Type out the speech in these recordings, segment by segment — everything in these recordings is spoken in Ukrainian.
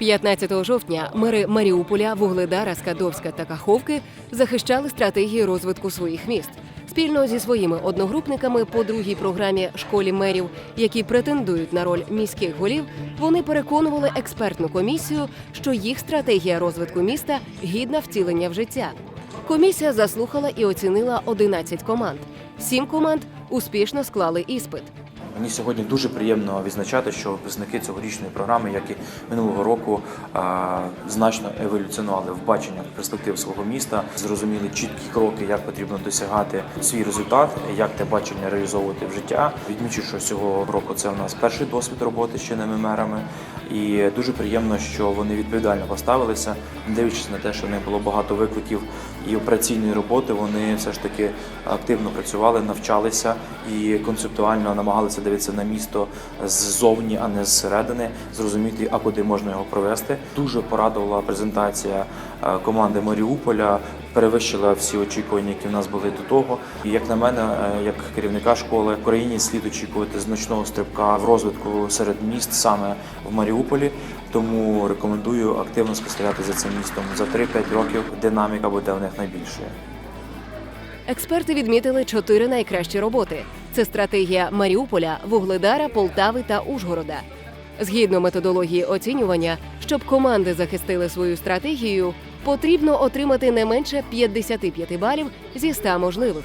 15 жовтня мери Маріуполя, Вугледара, Скадовська та Каховки захищали стратегії розвитку своїх міст. Спільно зі своїми одногрупниками по другій програмі школі мерів, які претендують на роль міських голів, вони переконували експертну комісію, що їх стратегія розвитку міста гідна втілення в життя. Комісія заслухала і оцінила 11 команд. Сім команд успішно склали іспит. Мені сьогодні дуже приємно відзначати, що випускники цьогорічної програми, як і минулого року, значно еволюціонували в баченнях перспектив свого міста, зрозуміли чіткі кроки, як потрібно досягати свій результат, як те бачення реалізовувати в життя. Відмічу, що цього року це у нас перший досвід роботи з чинними мерами, і дуже приємно, що вони відповідально поставилися, не дивлячись на те, що в них було багато викликів і операційної роботи. Вони все ж таки активно працювали, навчалися і концептуально намагалися дивитися на місто ззовні, а не зсередини, зрозуміти, а куди можна його провести. Дуже порадувала презентація е, команди Маріуполя, перевищила всі очікування, які в нас були до того. І як на мене, е, як керівника школи, в Україні слід очікувати значного стрибка в розвитку серед міст саме в Маріуполі. Тому рекомендую активно спостерігати за цим містом. За 3-5 років динаміка буде в них найбільшою. Експерти відмітили чотири найкращі роботи: це стратегія Маріуполя, Вугледара, Полтави та Ужгорода. Згідно методології оцінювання, щоб команди захистили свою стратегію, потрібно отримати не менше 55 балів зі 100 можливих.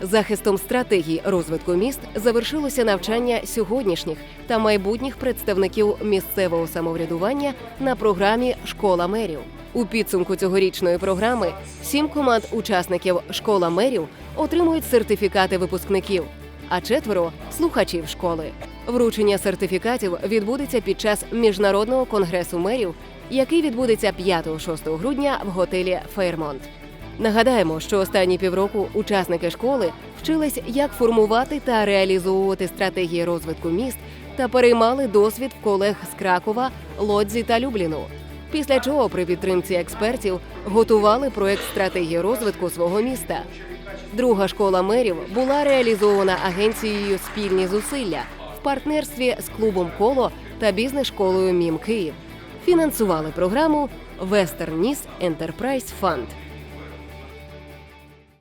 Захистом стратегій розвитку міст завершилося навчання сьогоднішніх та майбутніх представників місцевого самоврядування на програмі Школа мерів. У підсумку цьогорічної програми сім команд учасників Школа мерів отримують сертифікати випускників, а четверо слухачів школи. Вручення сертифікатів відбудеться під час міжнародного конгресу мерів, який відбудеться 5-6 грудня в готелі Фейрмонт. Нагадаємо, що останні півроку учасники школи вчились, як формувати та реалізовувати стратегії розвитку міст та переймали досвід в колег з Кракова, Лодзі та Любліну. Після чого при підтримці експертів готували проект стратегії розвитку свого міста. Друга школа мерів була реалізована агенцією Спільні зусилля в партнерстві з клубом Коло та бізнес-школою Мім Київ. Фінансували програму Nis Enterprise Fund.